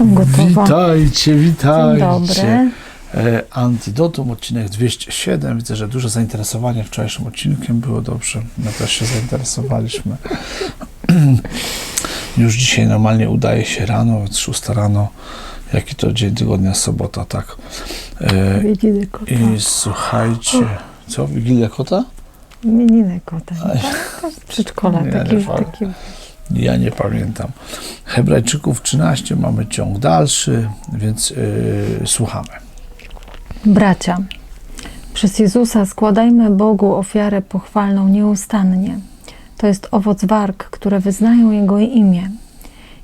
Jestem gotowa. Witajcie, witajcie. Dzień dobry. E, Antidotum, odcinek 207. Widzę, że duże zainteresowanie wczorajszym odcinkiem było dobrze. My też się zainteresowaliśmy. Już dzisiaj normalnie udaje się rano, więc 6 rano. Jaki to dzień tygodnia, sobota, tak. E, Imieniny kota. I słuchajcie, co? Wigilia kota? Imieniny kota. nie? Tak, w przedszkole. Ja nie Taki, taki, Ja nie pamiętam. Hebrajczyków 13, mamy ciąg dalszy, więc yy, słuchamy. Bracia, przez Jezusa składajmy Bogu ofiarę pochwalną nieustannie. To jest owoc warg, które wyznają Jego imię.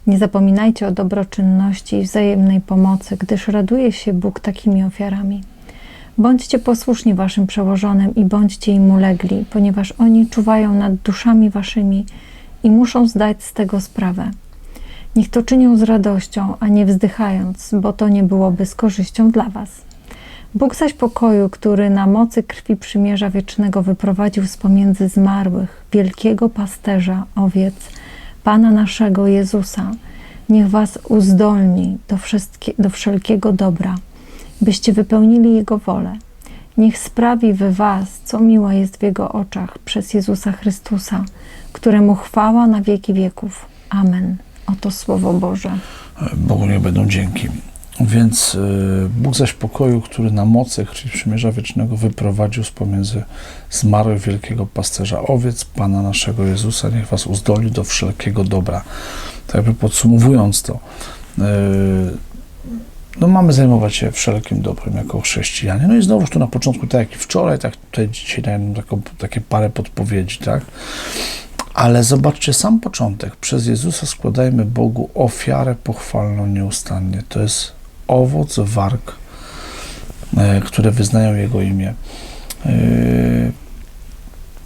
Nie zapominajcie o dobroczynności i wzajemnej pomocy, gdyż raduje się Bóg takimi ofiarami. Bądźcie posłuszni waszym przełożonym i bądźcie im ulegli, ponieważ oni czuwają nad duszami waszymi i muszą zdać z tego sprawę. Niech to czynią z radością, a nie wzdychając, bo to nie byłoby z korzyścią dla was. Bóg zaś pokoju, który na mocy krwi przymierza wiecznego wyprowadził z pomiędzy zmarłych wielkiego pasterza owiec, Pana naszego Jezusa, niech was uzdolni do, do wszelkiego dobra, byście wypełnili Jego wolę. Niech sprawi we was, co miłe jest w Jego oczach przez Jezusa Chrystusa, któremu chwała na wieki wieków. Amen. Oto Słowo Boże. Bogu nie będą dzięki. Więc y, Bóg zaś pokoju, który na mocy krwi przymierza wiecznego wyprowadził z pomiędzy zmarłych wielkiego pasterza owiec, Pana naszego Jezusa, niech was uzdolni do wszelkiego dobra. Tak jakby podsumowując to, y, no mamy zajmować się wszelkim dobrem jako chrześcijanie. No i znowuż tu na początku, tak jak i wczoraj, tak tutaj dzisiaj daję taką, takie parę podpowiedzi, tak? Ale zobaczcie sam początek. Przez Jezusa składajmy Bogu ofiarę pochwalną nieustannie. To jest owoc warg, e, które wyznają Jego imię. E,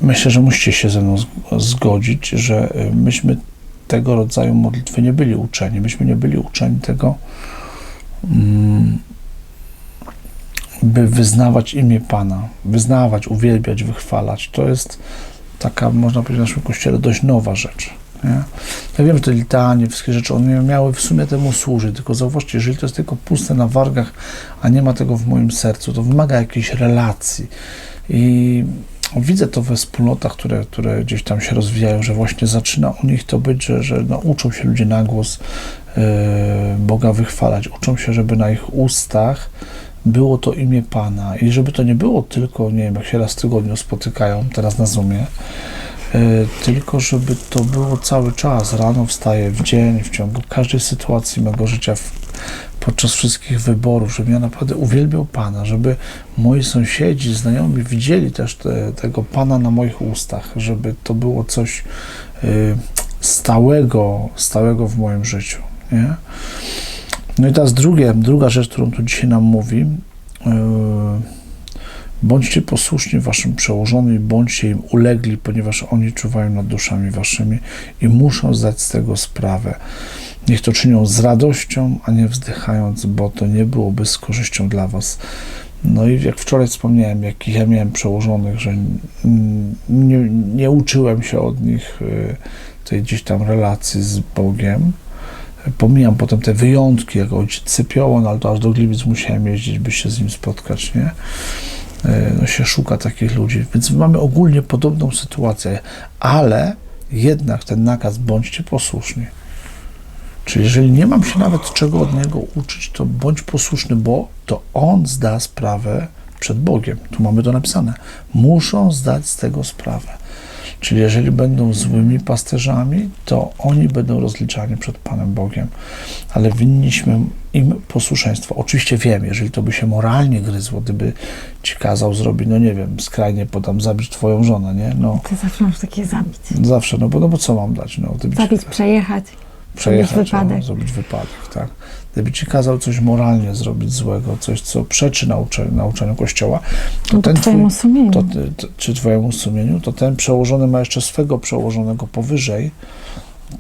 Myślę, że musicie się ze mną zgodzić, że e, myśmy tego rodzaju modlitwy nie byli uczeni. Myśmy nie byli uczeni tego, mm, by wyznawać imię Pana, wyznawać, uwielbiać, wychwalać. To jest taka, można powiedzieć, w naszym kościele dość nowa rzecz. Nie? Ja wiem, że te litanie, wszystkie rzeczy, one miały w sumie temu służyć, tylko zauważcie, jeżeli to jest tylko puste na wargach, a nie ma tego w moim sercu, to wymaga jakiejś relacji. I widzę to we wspólnotach, które, które gdzieś tam się rozwijają, że właśnie zaczyna u nich to być, że, że no, uczą się ludzie na głos yy, Boga wychwalać, uczą się, żeby na ich ustach było to imię Pana i żeby to nie było tylko, nie wiem, jak się raz w tygodniu spotykają, teraz na Zoomie, y, tylko żeby to było cały czas, rano wstaję, w dzień, w ciągu każdej sytuacji mego życia, w, podczas wszystkich wyborów, żebym ja naprawdę uwielbiał Pana, żeby moi sąsiedzi, znajomi widzieli też te, tego Pana na moich ustach, żeby to było coś y, stałego, stałego w moim życiu, nie? No i teraz drugie, druga rzecz, którą tu dzisiaj nam mówi, yy, bądźcie posłuszni waszym przełożonym bądźcie im ulegli, ponieważ oni czuwają nad duszami waszymi i muszą zdać z tego sprawę. Niech to czynią z radością, a nie wzdychając, bo to nie byłoby z korzyścią dla was. No i jak wczoraj wspomniałem, jakich ja miałem przełożonych, że nie, nie uczyłem się od nich yy, tej gdzieś tam relacji z Bogiem, Pomijam potem te wyjątki, jak ojciec Cypiołon, ale to aż do Gliwic musiałem jeździć, by się z nim spotkać, nie? E, No się szuka takich ludzi, więc mamy ogólnie podobną sytuację, ale jednak ten nakaz bądźcie posłuszni. Czyli jeżeli nie mam się nawet czego od niego uczyć, to bądź posłuszny, bo to on zda sprawę przed Bogiem. Tu mamy to napisane. Muszą zdać z tego sprawę. Czyli jeżeli będą złymi pasterzami, to oni będą rozliczani przed Panem Bogiem, ale winniśmy im posłuszeństwo. Oczywiście wiem, jeżeli to by się moralnie gryzło, gdyby ci kazał zrobić, no nie wiem, skrajnie podam, zabić twoją żonę, nie? No Ty zawsze masz takie zabić. zawsze, no bo, no bo co mam dać? No, ci- Zabić, przejechać. Przejechać, zrobić wypadek. No, zrobić wypadek, tak. Gdyby ci kazał coś moralnie zrobić złego, coś, co przeczy naucze, nauczaniu Kościoła, to No to ten twój, twojemu sumieniu. to, to, czy twojemu sumieniu, to ten przełożony ma jeszcze swego przełożonego powyżej,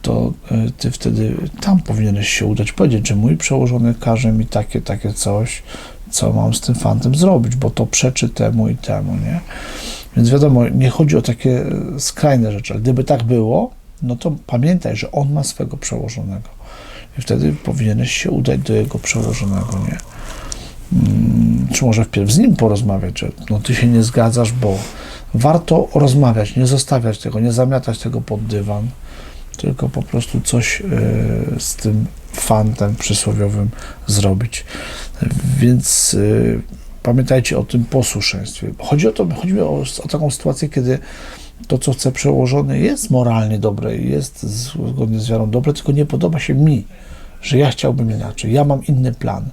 to y, ty wtedy tam powinieneś się udać, powiedzieć, że mój przełożony każe mi takie, takie coś, co mam z tym fantem zrobić, bo to przeczy temu i temu, nie? Więc wiadomo, nie chodzi o takie e, skrajne rzeczy, ale gdyby tak było, no to pamiętaj, że on ma swego przełożonego. I wtedy powinieneś się udać do jego przełożonego, nie? Mm, Czy może wpierw z nim porozmawiać, że no ty się nie zgadzasz, bo warto rozmawiać, nie zostawiać tego, nie zamiatać tego pod dywan, tylko po prostu coś e, z tym fantem przysłowiowym zrobić. Więc e, pamiętajcie o tym posłuszeństwie. Chodzi o to, chodzi mi o, o taką sytuację, kiedy to, co chce przełożony, jest moralnie dobre, jest zgodnie z wiarą dobre, tylko nie podoba się mi, że ja chciałbym inaczej, ja mam inny plan.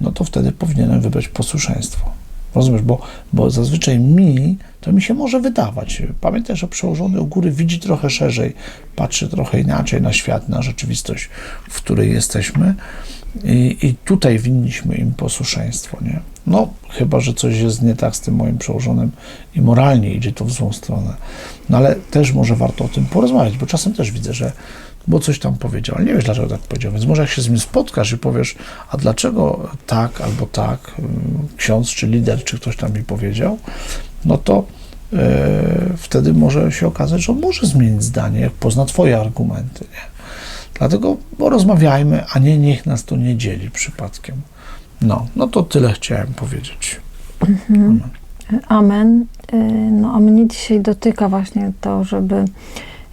No to wtedy powinienem wybrać posłuszeństwo. Rozumiesz, bo, bo zazwyczaj mi to mi się może wydawać. Pamiętaj, że przełożony u góry widzi trochę szerzej, patrzy trochę inaczej na świat, na rzeczywistość, w której jesteśmy. I, I tutaj winniśmy im posłuszeństwo, nie? No, chyba, że coś jest nie tak z tym moim przełożonym i moralnie idzie to w złą stronę. No ale też może warto o tym porozmawiać, bo czasem też widzę, że bo coś tam powiedział, ale nie wiesz, dlaczego tak powiedział. Więc może jak się z nim spotkasz i powiesz, a dlaczego tak albo tak, ym, ksiądz czy lider, czy ktoś tam mi powiedział, no to e, wtedy może się okazać, że on może zmienić zdanie, jak pozna Twoje argumenty. Nie? Dlatego porozmawiajmy, a nie niech nas to nie dzieli przypadkiem. No, no to tyle chciałem powiedzieć. Amen. Y, No, a mnie dzisiaj dotyka właśnie to, żeby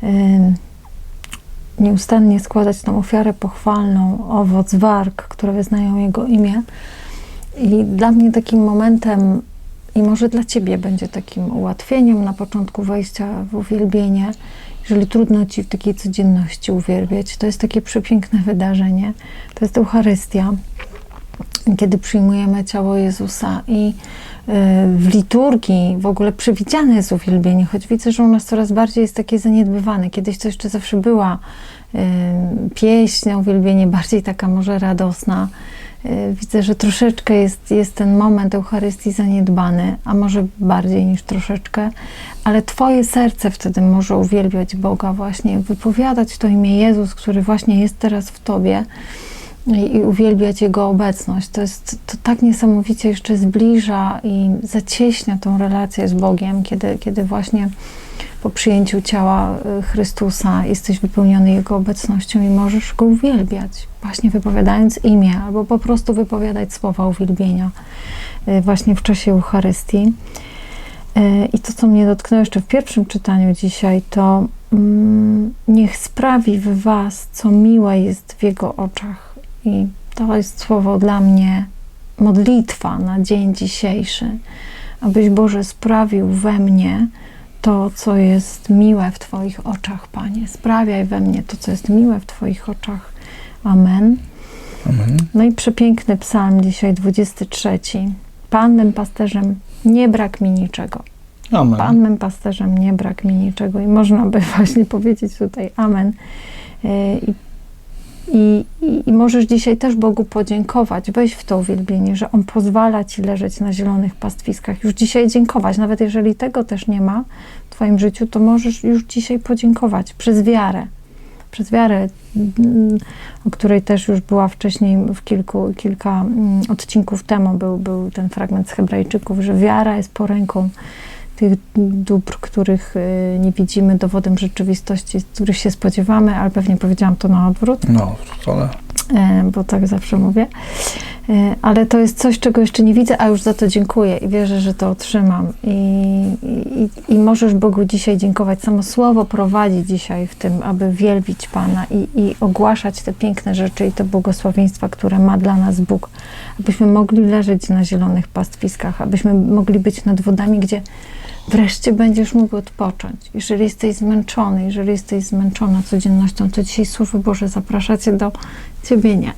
y, nieustannie składać tą ofiarę pochwalną, owoc warg, które wyznają Jego imię. I dla mnie takim momentem, i może dla Ciebie będzie takim ułatwieniem na początku wejścia w uwielbienie, jeżeli trudno Ci w takiej codzienności uwielbiać, to jest takie przepiękne wydarzenie. To jest Eucharystia, kiedy przyjmujemy ciało Jezusa i y, w liturgii w ogóle przewidziane jest uwielbienie, choć widzę, że u nas coraz bardziej jest takie zaniedbywane. Kiedyś to jeszcze zawsze była y, pieśń, na uwielbienie bardziej taka może radosna. Y, Widzę, że troszeczkę jest, jest ten moment Eucharystii zaniedbany, a może bardziej niż troszeczkę, ale Twoje serce wtedy może uwielbiać Boga właśnie, wypowiadać to imię Jezus, który właśnie jest teraz w Tobie i, uwielbiać Jego obecność. To jest to tak niesamowicie jeszcze zbliża i zacieśnia tą relację z Bogiem, kiedy, kiedy właśnie po przyjęciu ciała y, Chrystusa jesteś wypełniony Jego obecnością i możesz Go uwielbiać, właśnie wypowiadając imię, albo po prostu wypowiadać słowa uwielbienia y, właśnie w czasie Eucharystii. Y, I to, co mnie dotknęło jeszcze w pierwszym czytaniu dzisiaj, to mm, niech sprawi w Was, co miłe jest w Jego oczach. I to jest słowo dla mnie, modlitwa na dzień dzisiejszy, abyś Boże sprawił we mnie to, co jest miłe w Twoich oczach, Panie. Sprawiaj we mnie to, co jest miłe w Twoich oczach. Amen. Amen. No i przepiękny psalm dzisiaj, 23. Pan mym pasterzem, nie brak mi niczego. Amen. Pan mym pasterzem, nie brak mi niczego. I można by właśnie powiedzieć tutaj Amen. Yy, I, i, i, możesz dzisiaj też Bogu podziękować. Weź w to uwielbienie, że On pozwala Ci leżeć na zielonych pastwiskach. Już dzisiaj dziękować. Nawet jeżeli tego też nie ma w Twoim życiu, to możesz już dzisiaj podziękować przez wiarę. Przez wiarę, mm, o której też już była wcześniej w kilku, kilka mm, odcinków temu był, był ten fragment z Hebrajczyków, że wiara jest poręką tych dóbr, których y, nie widzimy, dowodem rzeczywistości, których się spodziewamy, ale pewnie powiedziałam to na odwrót, No, ale e, bo tak zawsze mówię. E, Ale to jest coś, czego jeszcze nie widzę, a już za to dziękuję i wierzę, że to otrzymam. I, i, i możesz Bogu dzisiaj dziękować. Samo słowo prowadzi dzisiaj w tym, aby wielbić Pana i, i ogłaszać te piękne rzeczy i te błogosławieństwa, które ma dla nas Bóg. Abyśmy mogli leżeć na zielonych pastwiskach, abyśmy mogli być nad wodami, gdzie wreszcie będziesz mógł odpocząć. Jeżeli jesteś zmęczony, jeżeli jesteś zmęczona codziennością, to dzisiaj Słowo Boże zaprasza Cię do ciemienia,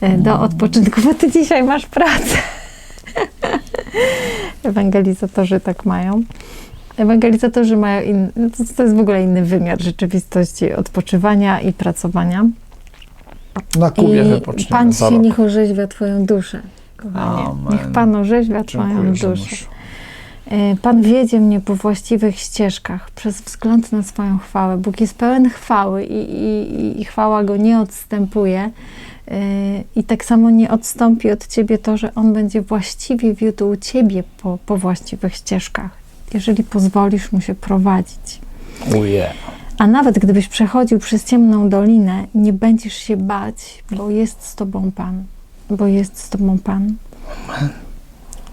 e, do odpoczynku, bo Ty dzisiaj masz pracę. Ewangelizatorzy tak mają. Ewangelizatorzy mają inny, no to, to jest w ogóle inny wymiar rzeczywistości odpoczywania i pracowania. na Kubie I wypoczniemy Pan rok. niech orzeźwia Twoją duszę, kochanie. Amen. Niech Pan orzeźwia Twoją Dziękuję, duszę. E, Pan wiedzie mnie po właściwych ścieżkach przez wzgląd na swoją chwałę. Bóg jest pełen chwały i, i, i chwała Go nie odstępuje. E, I tak samo nie odstąpi od Ciebie to, że On będzie właściwie wiódł Ciebie po, po właściwych ścieżkach, jeżeli pozwolisz Mu się prowadzić. Uje. A nawet gdybyś przechodził przez ciemną dolinę, nie będziesz się bać, bo jest z tobą Pan. Bo jest z tobą Pan.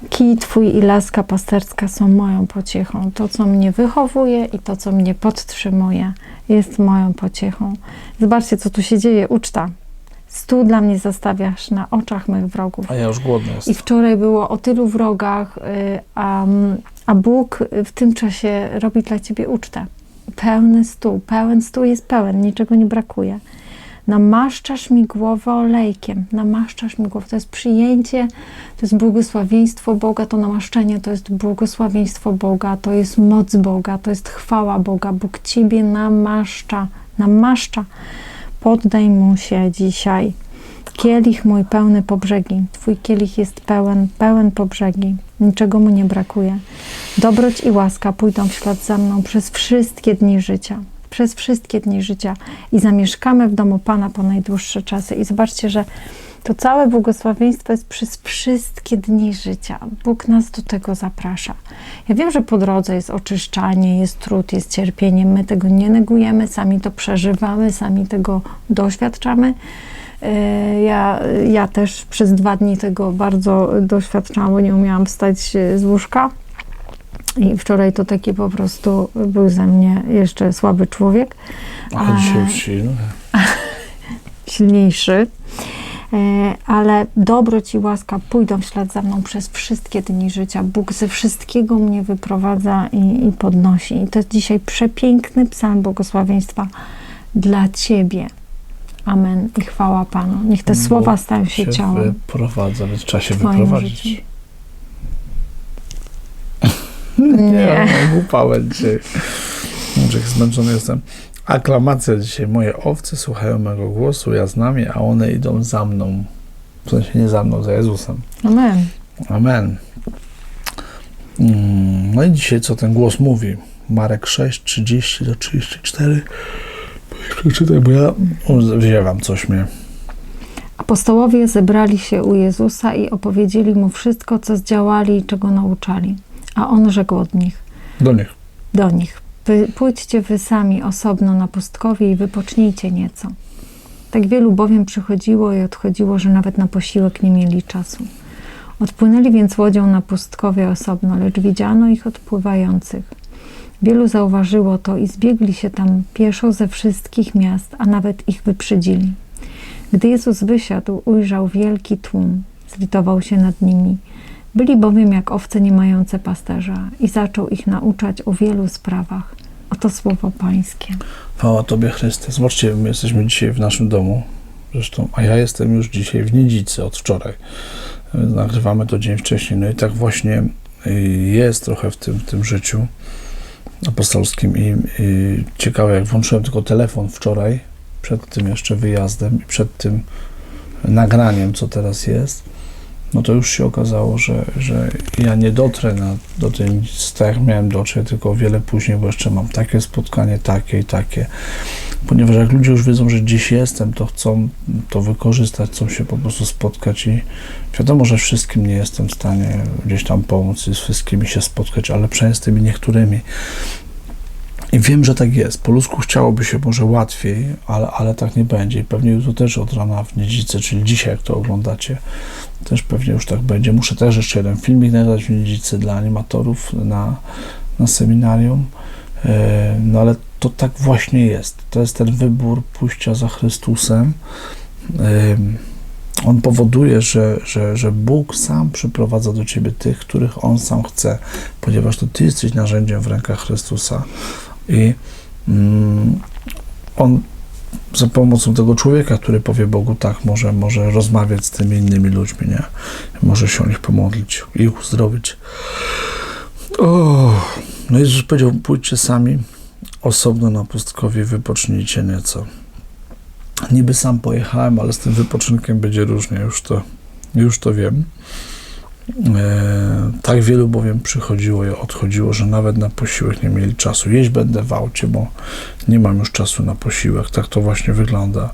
Kij Twój i laska pasterska są moją pociechą. To, co mnie wychowuje i to, co mnie podtrzymuje, jest moją pociechą. Zobaczcie, co tu się dzieje. Uczta. Stół dla mnie zastawiasz na oczach mych wrogów. A ja już głodny I jestem. wczoraj było o tylu wrogach, y, a, a Bóg w tym czasie robi dla ciebie ucztę. Pełny stół, pełen stół jest pełen, niczego nie brakuje. Namaszczasz mi głowę olejkiem, namaszczasz mi głowę. To jest przyjęcie, to jest błogosławieństwo Boga, to namaszczenie to jest błogosławieństwo Boga, to jest moc Boga, to jest chwała Boga. Bóg ciebie namaszcza, namaszcza. Poddaj mu się dzisiaj. Kielich mój pełny po brzegi. Twój kielich jest pełen, pełen po brzegi. Niczego mu nie brakuje. Dobroć i łaska pójdą w ślad za mną przez wszystkie dni życia. Przez wszystkie dni życia. I zamieszkamy w domu Pana po najdłuższe czasy. I zobaczcie, że to całe błogosławieństwo jest przez wszystkie dni życia. Bóg nas do tego zaprasza. Ja wiem, że po drodze jest oczyszczanie, jest trud, jest cierpienie. My tego nie negujemy, sami to przeżywamy, sami tego doświadczamy. E, Ja, ja też przez dwa dni tego bardzo doświadczałam, bo nie umiałam wstać z łóżka. I wczoraj to taki po prostu był ze mnie jeszcze słaby człowiek, A dzisiaj już silny. silniejszy. E, Ale dobroć i łaska pójdą w ślad za mną przez wszystkie dni życia. Bóg ze wszystkiego mnie wyprowadza i, i podnosi. I to jest dzisiaj przepiękny psalm błogosławieństwa dla Ciebie. Amen i chwała Panu. Niech te Bóg słowa stają się ciałem. wyprowadza, więc trzeba się wyprowadzić. życiu. Nie, Nie. mam upałę dzisiaj. Może zmęczony jestem. Aklamacja dzisiaj. Moje owce słuchają mego głosu, ja z nami, a one idą za mną. W sensie nie za mną, za Jezusem. Amen. Amen. Mm, No i dzisiaj co ten głos mówi? Marek 6, 30 do 34. Przeczytaj, bo ja wzięłam coś mnie. Apostołowie zebrali się u Jezusa i opowiedzieli mu wszystko, co zdziałali i czego nauczali. A on rzekł od nich, Do nich. do nich: Pójdźcie wy sami osobno na pustkowie i wypocznijcie nieco. Tak wielu bowiem przychodziło i odchodziło, że nawet na posiłek nie mieli czasu. Odpłynęli więc łodzią na pustkowie osobno, lecz widziano ich odpływających. Wielu zauważyło to i zbiegli się tam pieszo ze wszystkich miast, a nawet ich wyprzedzili. Gdy Jezus wysiadł, ujrzał wielki tłum, zlitował się nad nimi. Byli bowiem jak owce nie mające pasterza i zaczął ich nauczać o wielu sprawach. Oto słowo Pańskie. Chwała Tobie, Chryste. Zobaczcie, my jesteśmy dzisiaj w naszym domu. Zresztą, a ja jestem już dzisiaj w Niedzicy od wczoraj. Nagrywamy to dzień wcześniej. No i tak właśnie y, jest trochę w tym, w tym życiu apostolskim. I, i ciekawe, jak włączyłem tylko telefon wczoraj, przed tym jeszcze wyjazdem i przed tym nagraniem, co teraz jest, no to już się okazało, że, że ja nie dotrę na, do tej Nidzicy, tak jak miałem dotrzeć, tylko o wiele później, bo jeszcze mam takie spotkanie, takie i takie. Ponieważ jak ludzie już wiedzą, że gdzieś jestem, to chcą to wykorzystać, chcą się po prostu spotkać i wiadomo, że wszystkim nie jestem w stanie gdzieś tam pomóc i z wszystkimi się spotkać, ale przynajmniej z tymi niektórymi. I wiem, że tak jest. Po ludzku chciałoby się może łatwiej, ale, ale tak nie będzie. I pewnie jutro też od rana w Niedzicy, czyli dzisiaj, jak to oglądacie, też pewnie już tak będzie. Muszę też jeszcze jeden filmik nagrać w Niedzicy dla animatorów na, na seminarium. E, No ale to tak właśnie jest. To jest ten wybór pójścia za Chrystusem. Ym, On powoduje, że, że, że Bóg sam przyprowadza do ciebie tych, których On sam chce, ponieważ to ty jesteś narzędziem w rękach Chrystusa. I mm, On za pomocą tego człowieka, który powie Bogu tak, może, może rozmawiać z tymi innymi ludźmi, nie? Może się o nich pomodlić i ich uzdrowić. O, no Jezus powiedział, pójdźcie sami osobno na pustkowie, wypocznijcie nieco. Niby sam pojechałem, ale z tym wypoczynkiem będzie różnie, już to, już to wiem. E, tak wielu bowiem przychodziło i odchodziło, że nawet na posiłek nie mieli czasu. Jeść będę w aucie, bo nie mam już czasu na posiłek. Tak to właśnie wygląda.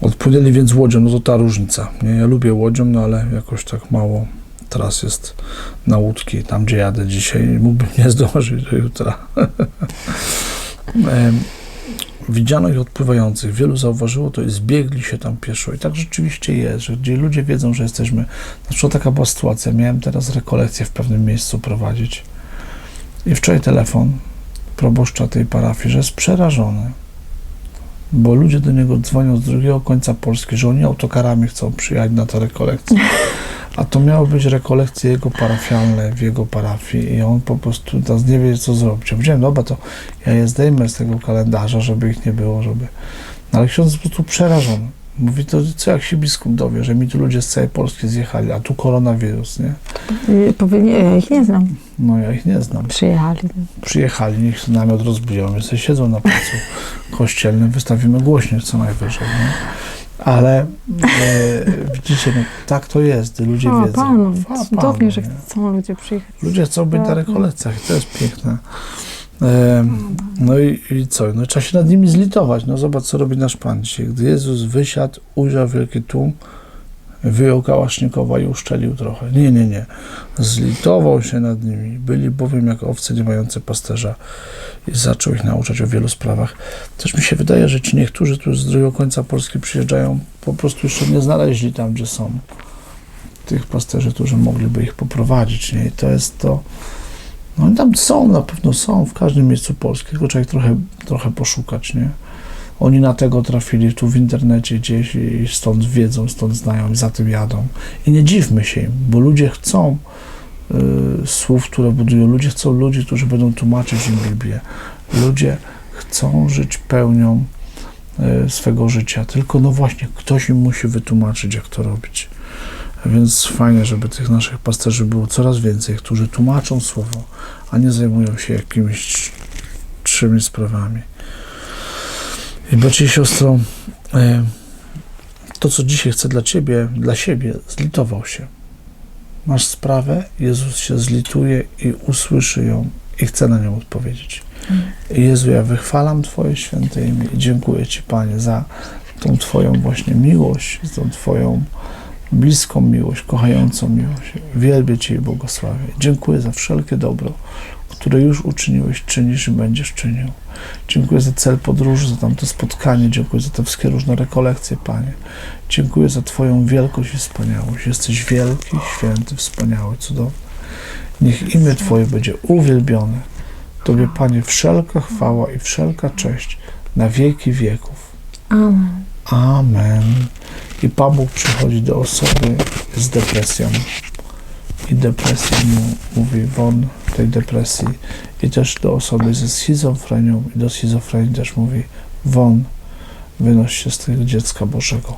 Odpłynęli więc łodzią, no to ta różnica. Nie, ja lubię łodzią, no ale jakoś tak mało teraz jest na łódki, tam gdzie jadę dzisiaj. Mógłbym nie zdążyć do jutra. Widziano ich odpływających. Wielu zauważyło to i zbiegli się tam pieszo. I tak rzeczywiście jest, że gdzie ludzie wiedzą, że jesteśmy. Na przykład taka była sytuacja. Miałem teraz rekolekcję w pewnym miejscu prowadzić. I wczoraj telefon proboszcza tej parafii, że jest przerażony. Bo ludzie do niego dzwonią z drugiego końca Polski, że oni autokarami chcą przyjechać na tę rekolekcję. A to miały być rekolekcje jego parafialne w jego parafii i on po prostu teraz nie wie, co zrobić. Ja powiedziałem, dobra, to ja je zdejmę z tego kalendarza, żeby ich nie było, żeby... No, ale ksiądz jest po prostu przerażony. Mówi, to co jak się biskup dowie, że mi tu ludzie z całej Polski zjechali, a tu koronawirus, nie? Powinien, ja ich nie znam. No ja ich nie znam. Przyjechali. Przyjechali, niech namiot rozbiją, więc sobie siedzą na placu kościelnym, wystawimy głośniej co najwyżej, nie? Ale e, widzicie, no, tak to jest, ludzie O, wiedzą. Panu, Chwała cudownie, że nie? chcą ludzie przyjechać. Ludzie chcą być na rekolekcjach to jest piękne. E, no i, i co? No trzeba się nad nimi zlitować. No zobacz, co robi nasz Pan dzisiaj. Gdy Jezus wysiadł, ujrzał wielki tłum, wyjął kałasznikowa i uszczelił trochę. Nie, nie, nie. Zlitował się nad nimi. Byli bowiem jak owce nie mające pasterza i zaczął ich nauczać o wielu sprawach. Też mi się wydaje, że ci niektórzy tu z drugiego końca Polski przyjeżdżają, po prostu jeszcze nie znaleźli tam, gdzie są tych pasterzy, którzy mogliby ich poprowadzić. Nie? I to jest to. No oni tam są, na pewno są w każdym miejscu Polski, tylko trzeba ich trochę, trochę poszukać, nie? Oni na tego trafili tu w internecie gdzieś i stąd wiedzą, stąd znają i za tym jadą. I nie dziwmy się im, bo ludzie chcą y, słów, które budują. Ludzie chcą ludzi, którzy będą tłumaczyć im Biblię. Ludzie chcą żyć pełnią y, swego życia, tylko no właśnie ktoś im musi wytłumaczyć, jak to robić. Więc fajnie, żeby tych naszych pasterzy było coraz więcej, którzy tłumaczą słowo, a nie zajmują się jakimiś trzymi sprawami. I bracie i siostro, e, to co dzisiaj chcę dla Ciebie, dla siebie, zlitował się. Masz sprawę, Jezus się zlituje i usłyszy ją i chce na nią odpowiedzieć. Jezu, ja wychwalam Twoje święte imię i dziękuję Ci, Panie, za tą Twoją właśnie miłość, za tą Twoją bliską miłość, kochającą miłość. Wielbię Cię i błogosławię. Dziękuję za wszelkie dobro, które już uczyniłeś, czynisz i będziesz czynił. Dziękuję za cel podróży, za tamto spotkanie, dziękuję za te wszystkie różne rekolekcje, Panie. Dziękuję za Twoją wielkość i wspaniałość. Jesteś wielki, święty, wspaniały, cudowny. Niech imię Twoje będzie uwielbione. Tobie, Panie, wszelka chwała i wszelka cześć na wieki wieków. Amen. Amen. I Pan Bóg przychodzi do osoby z depresją. I depresja mu mówi won tej depresji. I też do osoby ze schizofrenią. I do schizofrenii też mówi won, wynoś się z tego dziecka Bożego.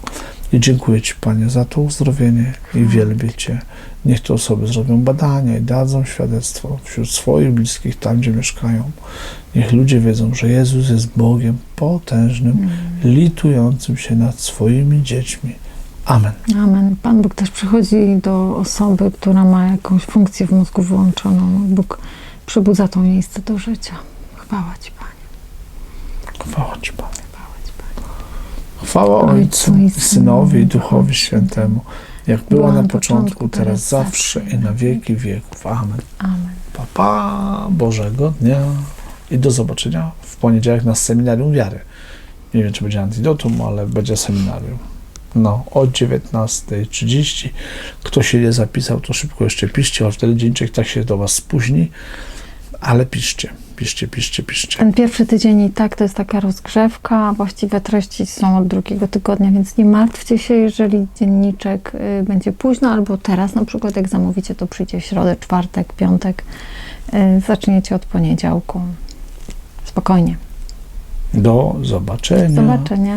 I dziękuję Ci, Panie, za to uzdrowienie i wielbię Cię. Niech te osoby zrobią badania i dadzą świadectwo wśród swoich bliskich, tam gdzie mieszkają. Niech ludzie wiedzą, że Jezus jest Bogiem potężnym, litującym się nad swoimi dziećmi. Amen. Amen. Pan Bóg też przychodzi do osoby, która ma jakąś funkcję w mózgu wyłączoną. Bóg przybudza to miejsce do życia. Chwała Ci, Panie. Chwała Ci, Panie. Chwała Ci, Panie. Chwała Ojcu Ojcu, i Synowi, i Duchowi Świętemu, jak była na początku, teraz zawsze i na wieki wieków. Amen. Amen. Papa Bożego dnia i do zobaczenia w poniedziałek na seminarium wiary. Nie wiem, czy będzie antidotum, ale będzie seminarium. No, o 19.30. Kto się nie zapisał, to szybko jeszcze piszcie, choć wtedy dzienniczek tak się do Was spóźni, ale piszcie, piszcie, piszcie, piszcie. Ten pierwszy tydzień i tak to jest taka rozgrzewka. Właściwe treści są od drugiego tygodnia, więc nie martwcie się, jeżeli dzienniczek y, będzie późno albo teraz na przykład jak zamówicie, to przyjdzie w środę, czwartek, piątek. Y, Zaczniecie od poniedziałku. Spokojnie. Do zobaczenia. Do zobaczenia.